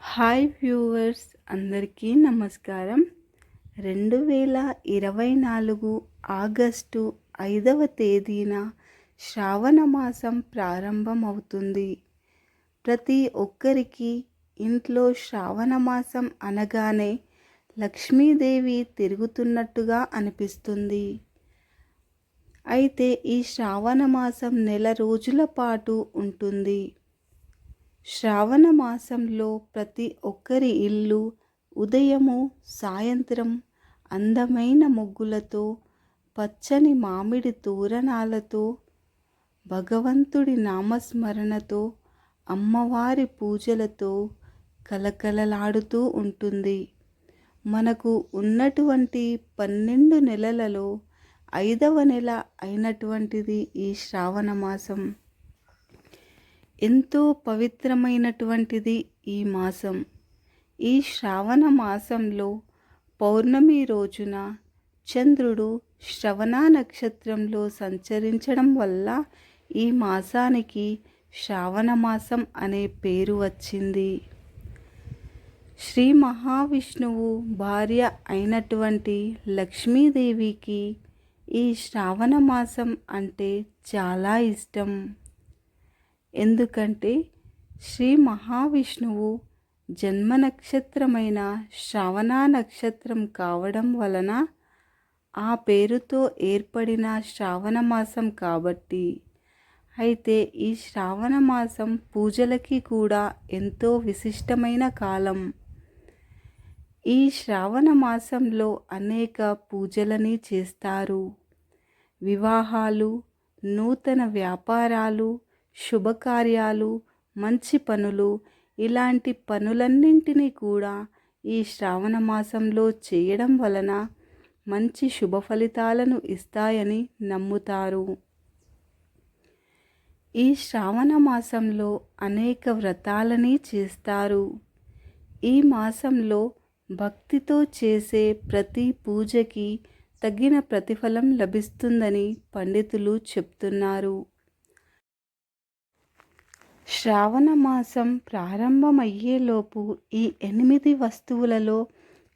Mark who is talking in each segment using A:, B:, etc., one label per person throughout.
A: Hi viewers అందరికీ నమస్కారం. రెండు వేల ఇరవై నాలుగు ఆగస్టు ఐదవ తేదీన శ్రావణ మాసం ప్రారంభమవుతుంది. ప్రతి ఒక్కరికి ఇంట్లో శ్రావణ మాసం అనగానే లక్ష్మీదేవి తిరుగుతున్నట్టుగా అనిపిస్తుంది. అయితే ఈ శ్రావణ మాసం నెల రోజుల పాటు ఉంటుంది. శ్రావణ మాసంలో ప్రతి ఒక్కరి ఇల్లు ఉదయము సాయంత్రం అందమైన ముగ్గులతో పచ్చని మామిడి తోరణాలతో భగవంతుడి నామస్మరణతో అమ్మవారి పూజలతో కలకలలాడుతూ ఉంటుంది. మనకు ఉన్నటువంటి పన్నెండు నెలలలో ఐదవ నెల అయినటువంటిది ఈ శ్రావణ మాసం. ఎంతో పవిత్రమైనటువంటిది ఈ మాసం. ఈ శ్రావణ మాసంలో పౌర్ణమి రోజున చంద్రుడు శ్రవణ నక్షత్రంలో సంచరించడం వల్ల ఈ మాసానికి శ్రావణ మాసం అనే పేరు వచ్చింది. శ్రీ మహావిష్ణువు భార్య అయినటువంటి లక్ష్మీదేవికి ఈ శ్రావణ మాసం అంటే చాలా ఇష్టం. ఎందుకంటే శ్రీ మహావిష్ణువు జన్మ నక్షత్రమైన శ్రవణ నక్షత్రం కావడం వలన ఆ పేరుతో ఏర్పడిన శ్రావణ మాసం కాబట్టి. అయితే ఈ శ్రావణ మాసం పూజలకి కూడా ఎంతో విశిష్టమైన కాలం. ఈ శ్రావణ మాసంలో అనేక పూజలని చేస్తారు. వివాహాలు నూతన వ్యాపారాలు శుభకార్యాలు మంచి పనులు ఇలాంటి పనులన్నింటినీ కూడా ఈ శ్రావణ మాసంలో చేయడం వలన మంచి శుభ ఫలితాలను ఇస్తాయని నమ్ముతారు. ఈ శ్రావణ మాసంలో అనేక వ్రతాలని చేస్తారు. ఈ మాసంలో భక్తితో చేసే ప్రతి పూజకి తగిన ప్రతిఫలం లభిస్తుందని పండితులు చెప్తున్నారు. శ్రావణ మాసం ప్రారంభమయ్యేలోపు ఈ ఎనిమిది వస్తువులలో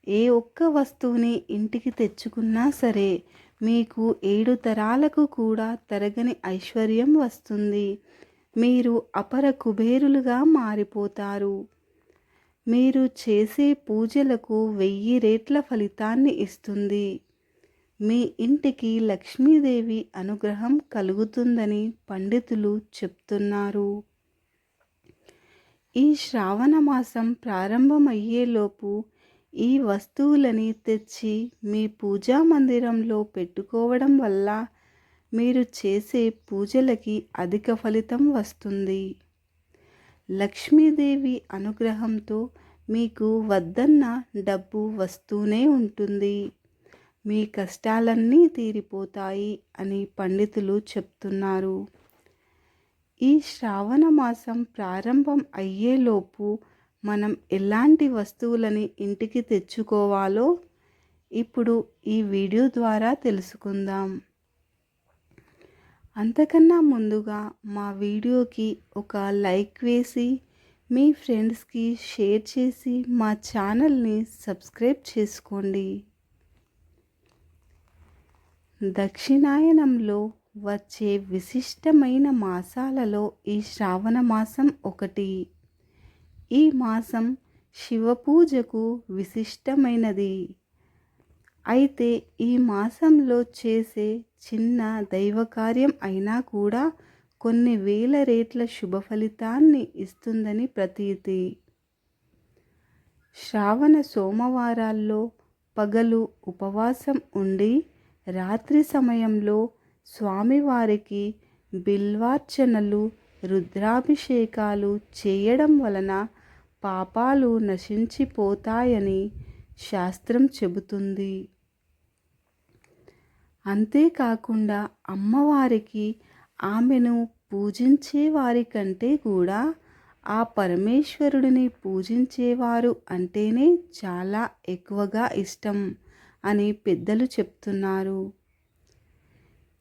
A: ఏ ఒక్క వస్తువుని ఇంటికి తెచ్చుకున్నా సరే మీకు ఏడు తరాలకు కూడా తరగని ఐశ్వర్యం వస్తుంది. మీరు అపర కుబేరులుగా మారిపోతారు. మీరు చేసే పూజలకు వెయ్యి రేట్ల ఫలితాన్ని ఇస్తుంది. మీ ఇంటికి లక్ష్మీదేవి అనుగ్రహం కలుగుతుందని పండితులు చెప్తున్నారు. ఈ శ్రావణ మాసం ప్రారంభమయ్యేలోపు ఈ వస్తువులని తెచ్చి మీ పూజా మందిరంలో పెట్టుకోవడం వల్ల మీరు చేసే పూజలకి అధిక ఫలితం వస్తుంది. లక్ష్మీదేవి అనుగ్రహంతో మీకు వద్దన్న డబ్బు వస్తూనే ఉంటుంది. మీ కష్టాలన్నీ తీరిపోతాయి అని పండితులు చెప్తున్నారు. ఈ శ్రావణ మాసం ప్రారంభం అయ్యేలోపు మనం ఎలాంటి వస్తువులని ఇంటికి తెచ్చుకోవాలో ఇప్పుడు ఈ వీడియో ద్వారా తెలుసుకుందాం. అంతకన్నా ముందుగా మా వీడియోకి ఒక లైక్ వేసి మీ ఫ్రెండ్స్కి షేర్ చేసి మా ఛానల్ని సబ్స్క్రైబ్ చేసుకోండి. దక్షిణాయనంలో వచ్చే విశిష్టమైన మాసాలలో ఈ శ్రావణ మాసం ఒకటి. ఈ మాసం శివపూజకు విశిష్టమైనది. అయితే ఈ మాసంలో చేసే చిన్న దైవకార్యం అయినా కూడా కొన్ని వేల రేట్ల శుభ ఫలితాన్ని ఇస్తుందని ప్రతీతి. శ్రావణ సోమవారాల్లో పగలు ఉపవాసం ఉండి రాత్రి సమయంలో స్వామివారికి బిల్వార్చనలు రుద్రాభిషేకాలు చేయడం వలన పాపాలు నశించిపోతాయని శాస్త్రం చెబుతుంది. అంతేకాకుండా అమ్మవారికి ఆమెను పూజించే వారికంటే కూడా ఆ పరమేశ్వరుడిని పూజించేవారు అంటేనే చాలా ఎక్కువగా ఇష్టం అని పెద్దలు చెప్తున్నారు.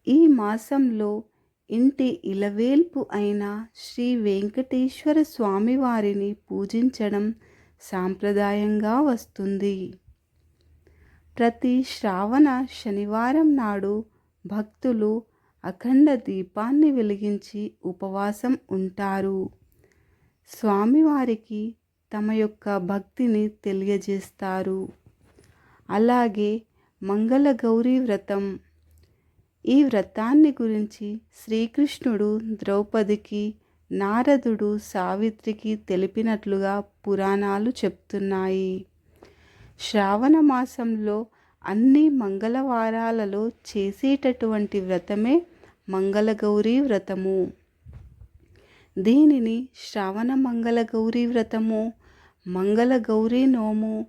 A: ఈ మాసంలో ఇంటి ఇలవేల్పు అయిన శ్రీ వెంకటేశ్వర స్వామివారిని పూజించడం సాంప్రదాయంగా వస్తుంది. ప్రతి శ్రావణ శనివారం నాడు భక్తులు అఖండ దీపాన్ని వెలిగించి ఉపవాసం ఉంటారు. స్వామివారికి తమ యొక్క భక్తిని తెలియజేస్తారు. అలాగే మంగళగౌరీ వ్రతం ఈ వ్రతాన్ని గురించి శ్రీకృష్ణుడు ద్రౌపదికి నారదుడు సావిత్రికి తెలిపినట్లుగా పురాణాలు చెప్తున్నాయి. శ్రావణ మాసంలో అన్ని మంగళవారాలలో చేసేటటువంటి వ్రతమే మంగళగౌరీ వ్రతము. దీనిని శ్రావణ మంగళగౌరీ వ్రతము మంగళగౌరీ నోము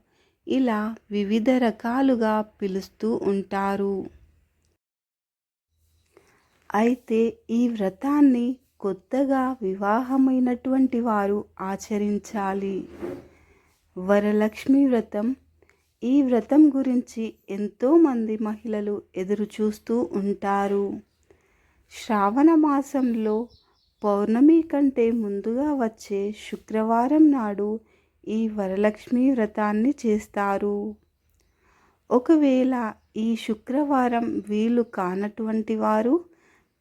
A: ఇలా వివిధ రకాలుగా పిలుస్తూ ఉంటారు. అయితే ఈ వ్రతాన్ని కొత్తగా వివాహమైనటువంటి వారు ఆచరించాలి. వరలక్ష్మి వ్రతం. ఈ వ్రతం గురించి ఎంతోమంది మహిళలు ఎదురు చూస్తూ ఉంటారు. శ్రావణ మాసంలో పౌర్ణమి కంటే ముందుగా వచ్చే శుక్రవారం నాడు ఈ వరలక్ష్మి వ్రతాన్ని చేస్తారు. ఒకవేళ ఈ శుక్రవారం వీలు కానటువంటి వారు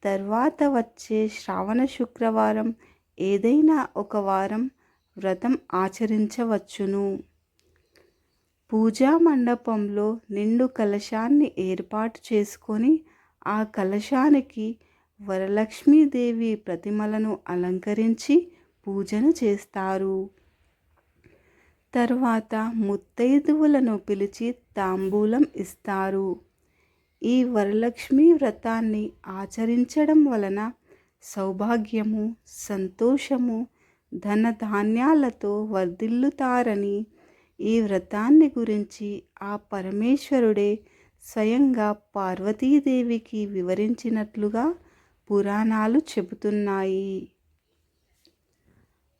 A: తర్వాత వచ్చే శ్రావణ శుక్రవారం ఏదైనా ఒక వారం వ్రతం ఆచరించవచ్చును. పూజా మండపంలో నిండు కలశాన్ని ఏర్పాటు చేసుకొని ఆ కలశానికి వరలక్ష్మీదేవి ప్రతిమలను అలంకరించి పూజను చేస్తారు. తర్వాత ముత్తైదువులను పిలిచి తాంబూలం ఇస్తారు. ఈ వరలక్ష్మి వ్రతాన్ని ఆచరించడం వలన సౌభాగ్యము సంతోషము ధనధాన్యాలతో వర్ధిల్లుతారని ఈ వ్రతాన్ని గురించి ఆ పరమేశ్వరుడే స్వయంగా పార్వతీదేవికి వివరించినట్లుగా పురాణాలు చెబుతున్నాయి.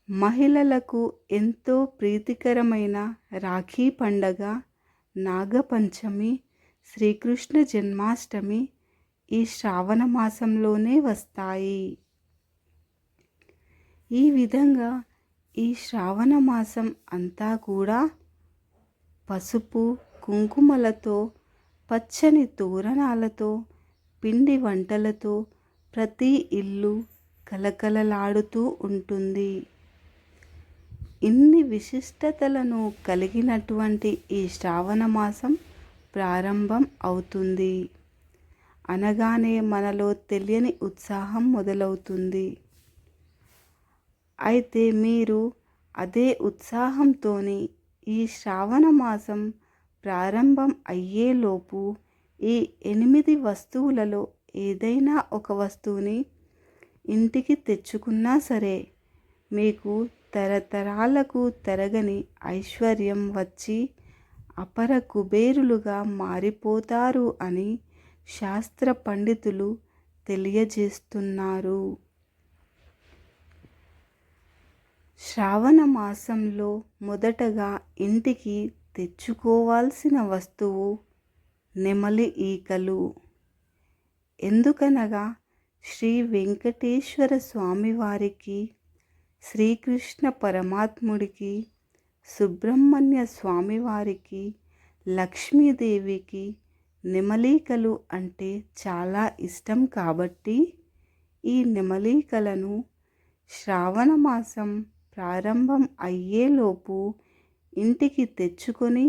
A: మహిళలకు ఎంతో ప్రీతికరమైన రాఖీ పండగ నాగపంచమి శ్రీకృష్ణ జన్మాష్టమి ఈ శ్రావణ మాసంలోనే వస్తాయి. ఈ విధంగా ఈ శ్రావణ మాసం అంతా కూడా పసుపు కుంకుమలతో పచ్చని తోరణాలతో పిండి వంటలతో ప్రతి ఇల్లు కలకలలాడుతూ ఉంటుంది. ఇన్ని విశిష్టతలను కలిగినటువంటి ఈ శ్రావణ మాసం ప్రారంభం అవుతుంది. అనగానే మనలో తెలియని ఉత్సాహం మొదలవుతుంది. అయితే మీరు అదే ఉత్సాహంతో ఈ శ్రావణ మాసం ప్రారంభం అయ్యేలోపు ఈ ఎనిమిది వస్తువులలో ఏదైనా ఒక వస్తువుని ఇంటికి తెచ్చుకున్నా సరే మీకు తరతరాలకు తరగని ఐశ్వర్యం వచ్చి అపర కుబేరులుగా మారిపోతారు అని శాస్త్ర పండితులు తెలియజేస్తున్నారు. శ్రావణ మాసంలో మొదటగా ఇంటికి తెచ్చుకోవాల్సిన వస్తువు నెమలి ఈకలు. ఎందుకనగా శ్రీ వెంకటేశ్వర స్వామివారికి శ్రీకృష్ణ పరమాత్ముడికి సుబ్రహ్మణ్య స్వామివారికి లక్ష్మీదేవికి నెమలీకలు అంటే చాలా ఇష్టం కాబట్టి ఈ నెమలీకలను శ్రావణ మాసం ప్రారంభం అయ్యేలోపు ఇంటికి తెచ్చుకొని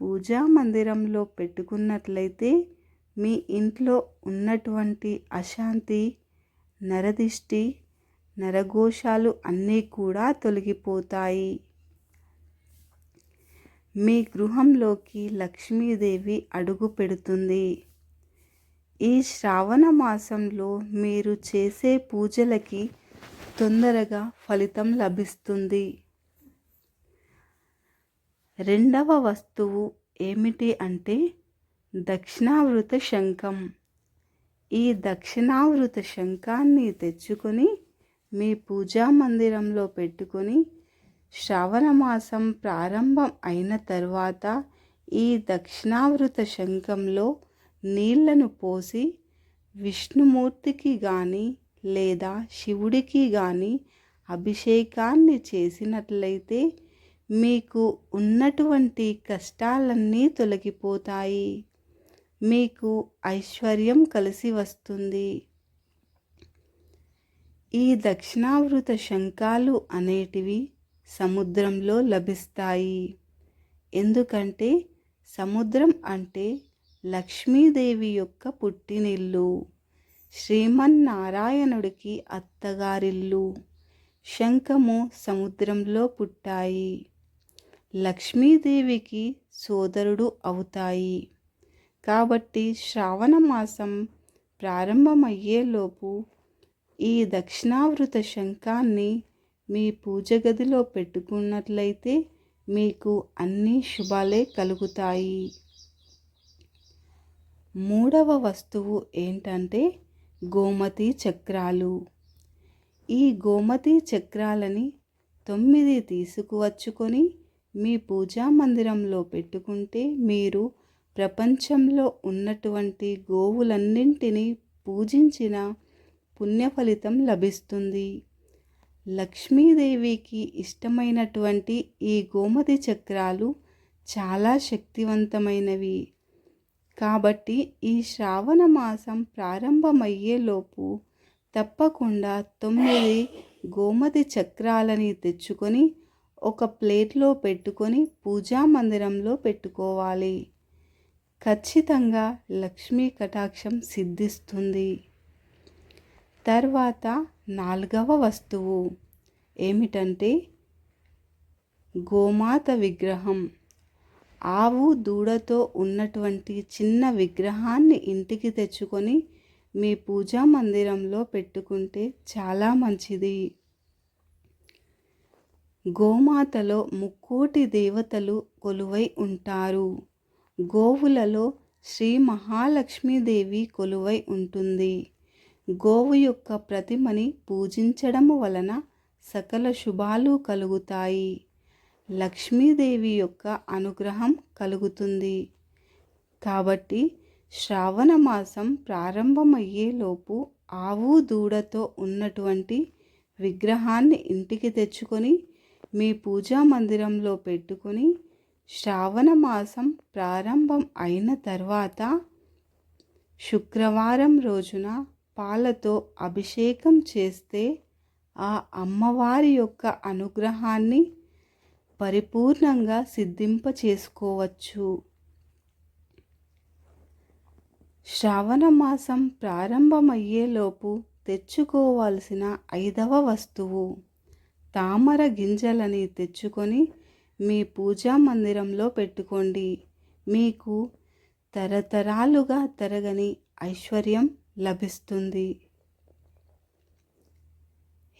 A: పూజా మందిరంలో పెట్టుకున్నట్లయితే మీ ఇంట్లో ఉన్నటువంటి అశాంతి నరదిష్టి నరఘోషాలు అన్నీ కూడా తొలగిపోతాయి. మీ గృహంలోకి లక్ష్మీదేవి అడుగు పెడుతుంది. ఈ శ్రావణ మాసంలో మీరు చేసే పూజలకి తొందరగా ఫలితం లభిస్తుంది. రెండవ వస్తువు ఏమిటి అంటే దక్షిణావృత శంఖం. ఈ దక్షిణావృత శంఖాన్ని తెచ్చుకొని మీ పూజా మందిరంలో పెట్టుకొని శ్రావణ మాసం ప్రారంభం అయిన తర్వాత ఈ దక్షిణావృత శంఖంలో నీళ్ళను పోసి విష్ణుమూర్తికి కానీ లేదా శివుడికి కానీ అభిషేకాన్ని చేసినట్లయితే మీకు ఉన్నటువంటి కష్టాలన్నీ తొలగిపోతాయి. మీకు ఐశ్వర్యం కలిసి వస్తుంది. ఈ దక్షిణావృత శంఖాలు అనేటివి సముద్రంలో లభిస్తాయి. ఎందుకంటే సముద్రం అంటే లక్ష్మీదేవి యొక్క పుట్టినిల్లు. శ్రీమన్నారాయణుడికి అత్తగారిల్లు. శంఖము సముద్రంలో పుట్టాయి. లక్ష్మీదేవికి సోదరుడు అవుతాయి. కాబట్టి శ్రావణ మాసం ప్రారంభమయ్యేలోపు ఈ దక్షిణావృత శంఖాన్ని మీ పూజ గదిలో పెట్టుకున్నట్లయితే మీకు అన్ని శుభాలే కలుగుతాయి. మూడవ వస్తువు ఏంటంటే గోమతి చక్రాలు. ఈ గోమతి చక్రాలని తొమ్మిది తీసుకువచ్చుకొని మీ పూజా మందిరంలో పెట్టుకుంటే మీరు ప్రపంచంలో ఉన్నటువంటి గోవులన్నింటినీ పూజించిన పుణ్య ఫలితం లభిస్తుంది. లక్ష్మీదేవికి ఇష్టమైనటువంటి ఈ గోమతి చక్రాలు చాలా శక్తివంతమైనవి. కాబట్టి ఈ శ్రావణ మాసం ప్రారంభమయ్యేలోపు తప్పకుండా తొమ్మిది గోమతి చక్రాలని తెచ్చుకొని ఒక ప్లేట్లో పెట్టుకొని పూజా మందిరంలో పెట్టుకోవాలి. ఖచ్చితంగా లక్ష్మీ కటాక్షం సిద్ధిస్తుంది. తర్వాత నాలుగవ వస్తువు ఏమిటంటే గోమాత విగ్రహం. ఆవు దూడతో ఉన్నటువంటి చిన్న విగ్రహాన్ని ఇంటికి తెచ్చుకొని మీ పూజా మందిరంలో పెట్టుకుంటే చాలా మంచిది. గోమాతలో ముక్కోటి దేవతలు కొలువై ఉంటారు. గోవులలో శ్రీ మహాలక్ష్మీదేవి కొలువై ఉంటుంది. గోవు యొక్క ప్రతిమని పూజించడం వలన సకల శుభాలు కలుగుతాయి. లక్ష్మీదేవి యొక్క అనుగ్రహం కలుగుతుంది. కాబట్టి శ్రావణ మాసం ప్రారంభమయ్యేలోపు ఆవు దూడతో ఉన్నటువంటి విగ్రహాన్ని ఇంటికి తెచ్చుకొని మీ పూజా మందిరంలో పెట్టుకొని శ్రావణ మాసం ప్రారంభం అయిన తర్వాత శుక్రవారం రోజున పాలతో అభిషేకం చేస్తే ఆ అమ్మవారి యొక్క అనుగ్రహాన్ని పరిపూర్ణంగా సిద్ధింప చేసుకోవచ్చు శ్రావణ మాసం ప్రారంభమయ్యేలోపు తెచ్చుకోవాల్సిన ఐదవ వస్తువు తామర గింజలని తెచ్చుకొని మీ పూజా మందిరంలో పెట్టుకోండి. మీకు తరతరాలుగా తరగని ఐశ్వర్యం లభిస్తుంది.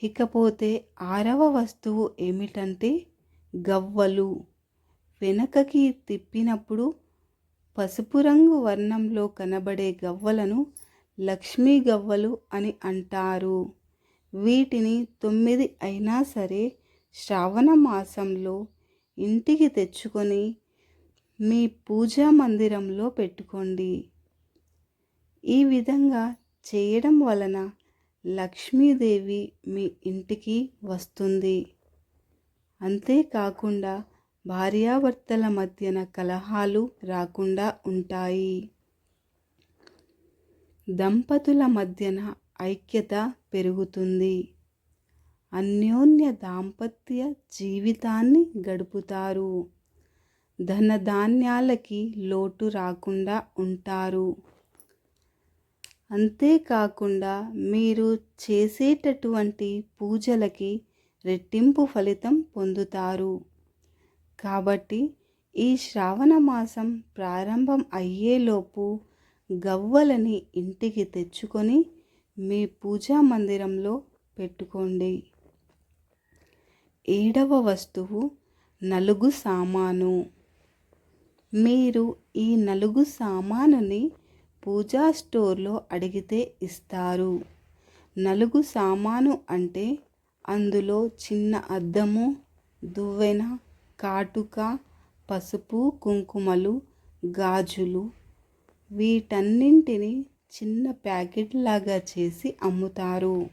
A: ఇకపోతే ఆరవ వస్తువు ఏమిటంటే గవ్వలు. వెనకకి తిప్పినప్పుడు పసుపు రంగు వర్ణంలో కనబడే గవ్వలను లక్ష్మీ గవ్వలు అని అంటారు. వీటిని తొమ్మిది అయినా సరే శ్రావణ మాసంలో ఇంటికి తెచ్చుకొని మీ పూజా మందిరంలో పెట్టుకోండి. ఈ విధంగా చేయడం వలన లక్ష్మీదేవి మీ ఇంటికి వస్తుంది. అంతేకాకుండా భార్యాభర్తల మధ్యన కలహాలు రాకుండా ఉంటాయి. దంపతుల మధ్యన ఐక్యత పెరుగుతుంది. అన్యోన్య దాంపత్య జీవితాన్ని గడుపుతారు. ధనధాన్యాలకి లోటు రాకుండా ఉంటారు. అంతేకాకుండా మీరు చేసేటటువంటి పూజలకి రెట్టింపు ఫలితం పొందుతారు. కాబట్టి ఈ శ్రావణ మాసం ప్రారంభం అయ్యేలోపు గవ్వలని ఇంటికి తెచ్చుకొని మీ పూజా మందిరంలో పెట్టుకోండి. ఏడవ వస్తువు నలుగు సామాను. మీరు ఈ నలుగు సామానుని పూజా స్టోర్లో అడిగితే ఇస్తారు. నలుగు సామాను అంటే అందులో చిన్న అద్దము దువ్వెన కాటుక పసుపు కుంకుమలు గాజులు వీటన్నింటిని చిన్న ప్యాకెట్ లాగా చేసి అమ్ముతారు.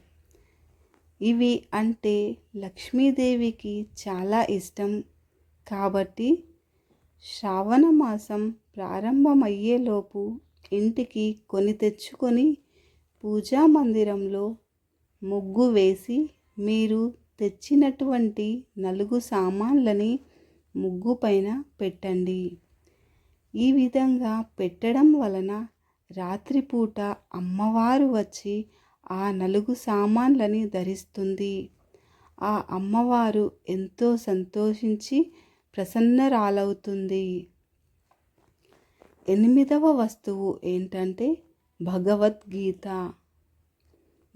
A: ఇవి అంటే లక్ష్మీదేవికి చాలా ఇష్టం. కాబట్టి శ్రావణ మాసం ప్రారంభమయ్యేలోపు ఇంటికి కొని తెచ్చుకొని పూజా మందిరంలో ముగ్గు వేసి మీరు తెచ్చినటువంటి నలుగు సామాన్లని ముగ్గు పైన పెట్టండి. ఈ విధంగా పెట్టడం వలన రాత్రిపూట అమ్మవారు వచ్చి ఆ నలుగు సామాన్లని ధరిస్తుంది. ఆ అమ్మవారు ఎంతో సంతోషించి ప్రసన్నరాలవుతుంది. ఎనిమిదవ వస్తువు ఏంటంటే భగవద్గీత.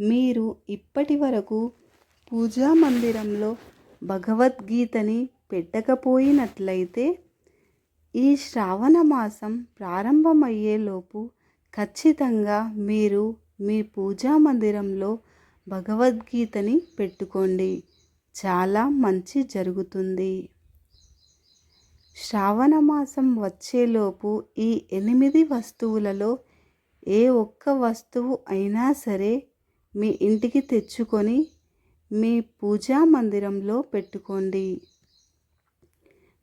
A: మీరు ఇప్పటి వరకు పూజా మందిరంలో భగవద్గీతని పెట్టకపోయినట్లయితే ఈ శ్రావణ మాసం ప్రారంభమయ్యేలోపు ఖచ్చితంగా మీరు మీ పూజా మందిరంలో భగవద్గీతని పెట్టుకోండి. చాలా మంచి జరుగుతుంది. శ్రావణ మాసం వచ్చేలోపు ఈ ఎనిమిది వస్తువులలో ఏ ఒక్క వస్తువు అయినా సరే మీ ఇంటికి తెచ్చుకొని మీ పూజా మందిరంలో పెట్టుకోండి.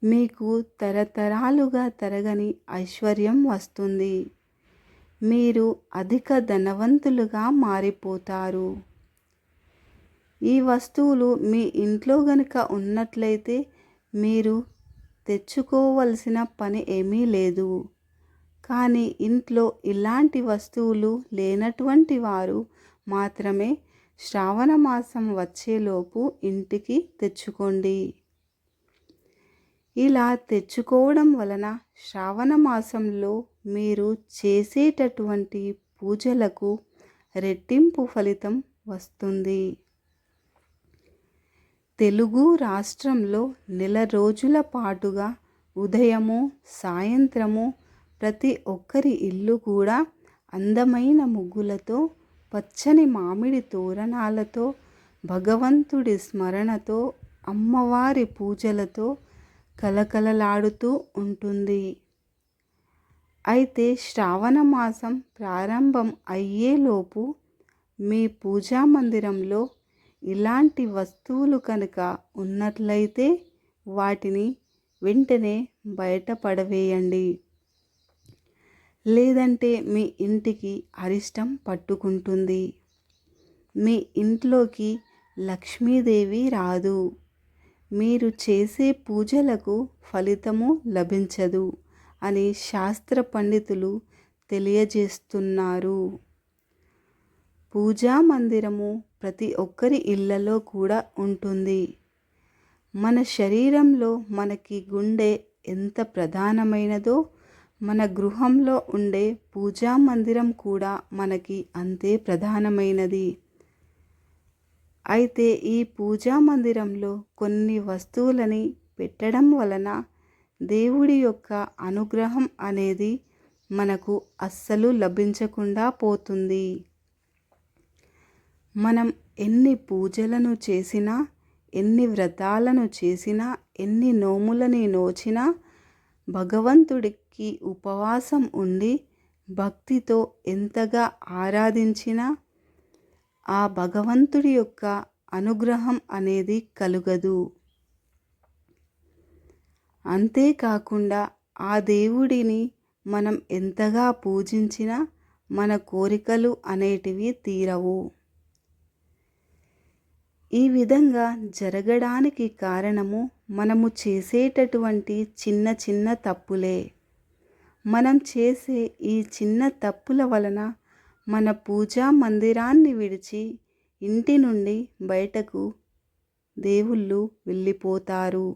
A: మీకు తరతరాలుగా తరగని ఐశ్వర్యం వస్తుంది. మీరు అధిక ధనవంతులుగా మారిపోతారు. ఈ వస్తువులు మీ ఇంట్లో గనుక ఉన్నట్లయితే మీరు తెచ్చుకోవలసిన పని ఏమీ లేదు. కానీ ఇంట్లో ఇలాంటి వస్తువులు లేనటువంటి వారు మాత్రమే శ్రావణ మాసం వచ్చేలోపు ఇంటికి తెచ్చుకోండి. ఇలా తెచ్చుకోవడం వలన శ్రావణ మాసంలో మీరు చేసేటటువంటి పూజలకు రెట్టింపు ఫలితం వస్తుంది. తెలుగు రాష్ట్రంలో నెల రోజుల పాటుగా ఉదయము సాయంత్రము ప్రతి ఒక్కరి ఇల్లు కూడా అందమైన ముగ్గులతో పచ్చని మామిడి తోరణాలతో భగవంతుడి స్మరణతో అమ్మవారి పూజలతో కలకలలాడుతూ ఉంటుంది. అయితే శ్రావణ మాసం ప్రారంభం అయ్యేలోపు మీ పూజా మందిరంలో ఇలాంటి వస్తువులు కనుక ఉన్నట్లయితే వాటిని వెంటనే బయటపడవేయండి లేదంటే మీ ఇంటికి అరిష్టం పట్టుకుంటుంది. మీ ఇంట్లోకి లక్ష్మీదేవి రాదు. మీరు చేసే పూజలకు ఫలితము లభించదు అని శాస్త్ర పండితులు తెలియజేస్తున్నారు. పూజా మందిరము ప్రతి ఒక్కరి ఇళ్ళలో కూడా ఉంటుంది. మన శరీరంలో మనకి గుండె ఎంత ప్రధానమైనదో మన గృహంలో ఉండే పూజా మందిరం కూడా మనకి అంతే ప్రధానమైనది. అయితే ఈ పూజా మందిరంలో కొన్ని వస్తువులని పెట్టడం వలన దేవుడి యొక్క అనుగ్రహం అనేది మనకు అస్సలు లభించకుండా పోతుంది. మనం ఎన్ని పూజలను చేసినా ఎన్ని వ్రతాలను చేసినా ఎన్ని నోములని నోచినా భగవంతుడికి ఉపవాసం ఉండి భక్తితో ఎంతగా ఆరాధించినా ఆ భగవంతుడి యొక్క అనుగ్రహం అనేది కలుగదు. అంతేకాకుండా ఆ దేవుడిని మనం ఎంతగా పూజించినా మన కోరికలు అనేటివి తీరవు. ఈ విధంగా జరగడానికి కారణము మనము చేసేటటువంటి చిన్న చిన్న తప్పులే. మనం చేసే ఈ చిన్న తప్పుల వలన మన పూజా మందిరాన్ని విడిచి ఇంటి నుండి బయటకు దేవుళ్ళు వెళ్ళిపోతారు.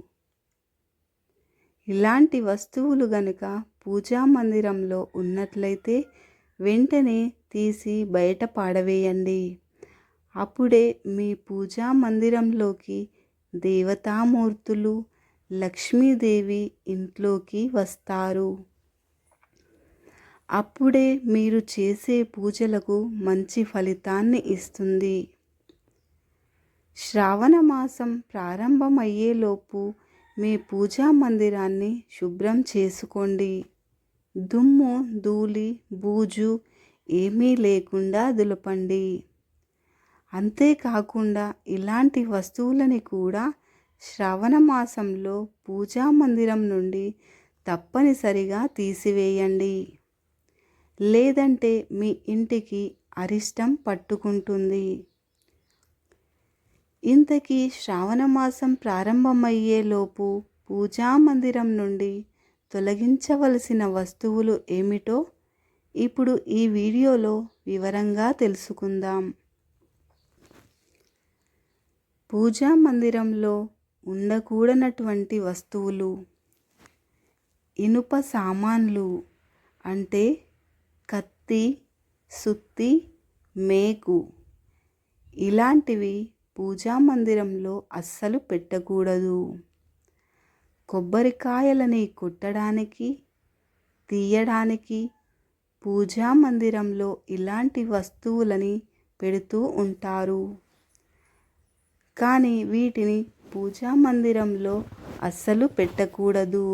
A: ఇలాంటి వస్తువులు గనుక పూజా మందిరంలో ఉన్నట్లయితే వెంటనే తీసి బయట పాడవేయండి. అప్పుడే మీ పూజా మందిరంలోకి దేవతామూర్తులు లక్ష్మీదేవి ఇంట్లోకి వస్తారు. అప్పుడే మీరు చేసే పూజలకు మంచి ఫలితాన్ని ఇస్తుంది. శ్రావణ మాసం ప్రారంభమయ్యేలోపు మీ పూజా మందిరాన్ని శుభ్రం చేసుకోండి. దుమ్ము ధూళి బూజు ఏమీ లేకుండా దులపండి. అంతేకాకుండా ఇలాంటి వస్తువులని కూడా శ్రావణ మాసంలో పూజా మందిరం నుండి తప్పనిసరిగా తీసివేయండి. లేదంటే మీ ఇంటికి అరిష్టం పట్టుకుంటుంది. ఇంతకీ శ్రావణ మాసం ప్రారంభమయ్యేలోపు పూజా మందిరం నుండి తొలగించవలసిన వస్తువులు ఏమిటో ఇప్పుడు ఈ వీడియోలో వివరంగా తెలుసుకుందాం. పూజా మందిరంలో ఉండకూడనటువంటి వస్తువులు ఇనుప సామాన్లు అంటే కత్తి సుత్తి మేకు. ఇలాంటివి పూజా మందిరంలో అస్సలు పెట్టకూడదు. కొబ్బరికాయలని కొట్టడానికి తీయడానికి పూజా మందిరంలో ఇలాంటి వస్తువులని పెడుతూ ఉంటారు. కానీ వీటిని పూజా మందిరంలో అస్సలు పెట్టకూడదు.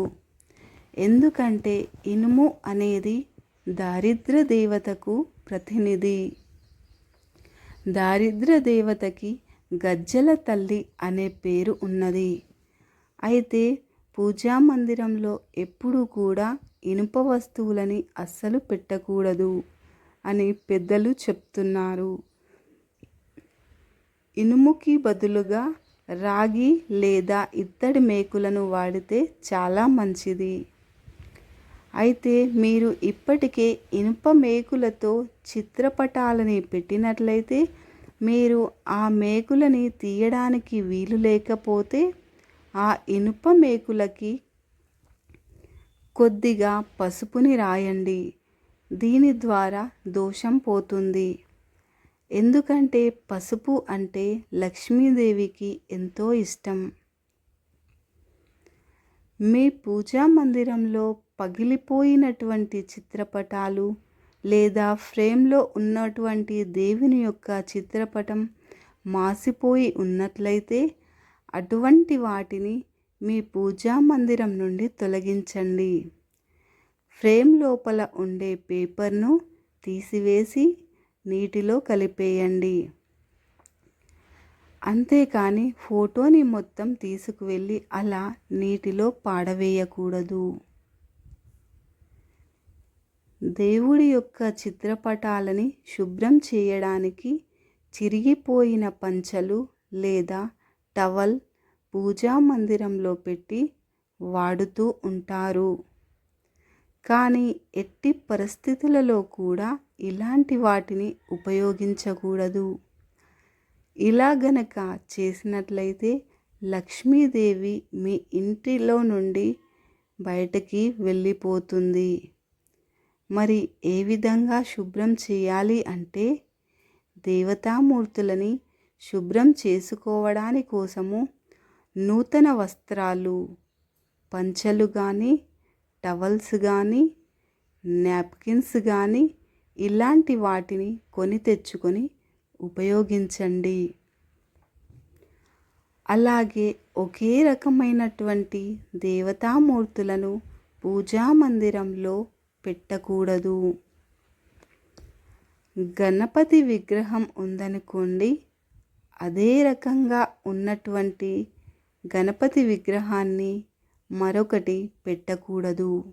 A: ఎందుకంటే ఇనుము అనేది దారిద్ర దేవతకు ప్రతినిధి. దారిద్ర దేవతకి గజ్జల తల్లి అనే పేరు ఉన్నది. అయితే పూజా మందిరంలో ఎప్పుడూ కూడా ఇనుప వస్తువులని అస్సలు పెట్టకూడదు అని పెద్దలు చెప్తున్నారు. ఇనుముకి బదులుగా రాగి లేదా ఇత్తడి మేకులను వాడితే చాలా మంచిది. అయితే మీరు ఇప్పటికే ఇనుప మేకులతో చిత్రపటాలని పెట్టినట్లయితే మీరు ఆ మేకులని తీయడానికి వీలు లేకపోతే ఆ ఇనుప మేకులకి కొద్దిగా పసుపుని రాయండి. దీని ద్వారా దోషం పోతుంది. ఎందుకంటే పసుపు అంటే లక్ష్మీదేవికి ఎంతో ఇష్టం. మీ పూజా మందిరంలో పగిలిపోయినటువంటి చిత్రపటాలు లేదా ఫ్రేమ్లో ఉన్నటువంటి దేవుని యొక్క చిత్రపటం మాసిపోయి ఉన్నట్లయితే అటువంటి వాటిని మీ పూజా మందిరం నుండి తొలగించండి. ఫ్రేమ్ లోపల ఉండే పేపర్ను తీసివేసి నీటిలో కలిపేయండి. అంతేకాని ఫోటోని మొత్తం తీసుకువెళ్ళి అలా నీటిలో పాడవేయకూడదు. దేవుడి యొక్క చిత్రపటాలని శుభ్రం చేయడానికి చిరిగిపోయిన పంచలు లేదా టవల్ పూజా మందిరంలో పెట్టి వాడుతూ ఉంటారు. కానీ ఎట్టి పరిస్థితులలో కూడా ఇలాంటి వాటిని ఉపయోగించకూడదు. ఇలా గనక చేసినట్లయితే లక్ష్మీదేవి మీ ఇంటిలో నుండి బయటకి వెళ్ళిపోతుంది. మరి ఏ విధంగా శుభ్రం చేయాలి అంటే దేవతామూర్తులని శుభ్రం చేసుకోవడాని కోసము నూతన వస్త్రాలు పంచలు కానీ టవల్స్ కానీ నాప్కిన్స్ కానీ ఇలాంటి వాటిని కొని తెచ్చుకొని ఉపయోగించండి. అలాగే ఒకే రకమైనటువంటి దేవతామూర్తులను పూజా మందిరంలో పెట్టకూడదు. గణపతి విగ్రహం ఉందనుకోండి అదే రకంగా ఉన్నటువంటి గణపతి విగ్రహాన్ని మరొకటి పెట్టకూడదు.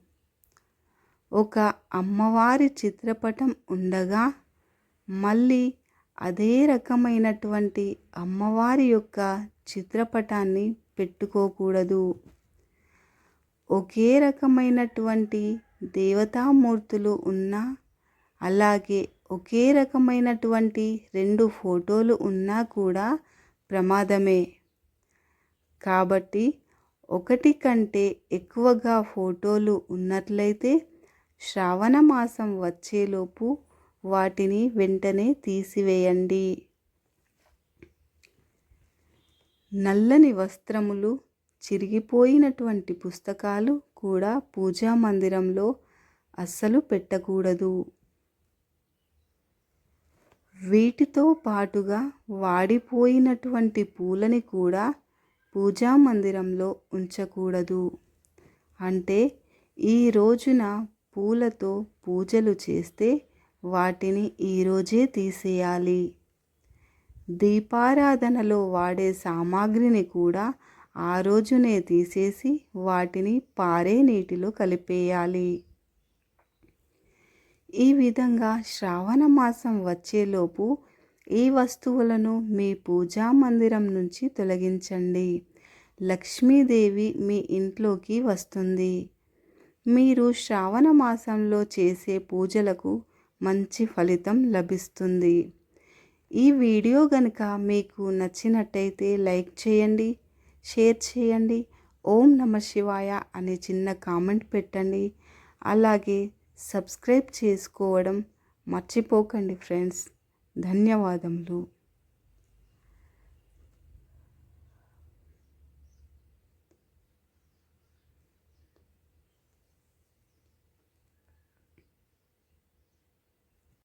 A: ఒక అమ్మవారి చిత్రపటం ఉండగా మళ్ళీ అదే రకమైనటువంటి అమ్మవారి యొక్క చిత్రపటాన్ని పెట్టుకోకూడదు. ఒకే రకమైనటువంటి దేవతామూర్తులు ఉన్నా అలాగే ఒకే రకమైనటువంటి రెండు ఫోటోలు ఉన్నా కూడా ప్రమాదమే. కాబట్టి ఒకటి కంటే ఎక్కువగా ఫోటోలు ఉన్నట్లయితే శ్రావణ మాసం వచ్చేలోపు వాటిని వెంటనే తీసివేయండి. నల్లని వస్త్రములు చిరిగిపోయినటువంటి పుస్తకాలు కూడా పూజా మందిరంలో అస్సలు పెట్టకూడదు. వీటితో పాటుగా వాడిపోయినటువంటి పూలని కూడా పూజా మందిరంలో ఉంచకూడదు. అంటే ఈ రోజున పూలతో పూజలు చేస్తే వాటిని ఈరోజే తీసేయాలి. దీపారాధనలో వాడే సామాగ్రిని కూడా ఆ రోజునే తీసేసి వాటిని పారే నీటిలో కలిపేయాలి. ఈ విధంగా శ్రావణ మాసం వచ్చేలోపు ఈ వస్తువులను మీ పూజా మందిరం నుంచి తొలగించండి. లక్ష్మీదేవి మీ ఇంట్లోకి వస్తుంది. మీరు శ్రావణ మాసంలో చేసే పూజలకు మంచి ఫలితం లభిస్తుంది. ఈ వీడియో కనుక మీకు నచ్చినట్టయితే లైక్ చేయండి షేర్ చేయండి ఓం నమ శివాయ అనే చిన్న కామెంట్ పెట్టండి. అలాగే సబ్స్క్రైబ్ చేసుకోవడం మర్చిపోకండి ఫ్రెండ్స్. ధన్యవాదములు.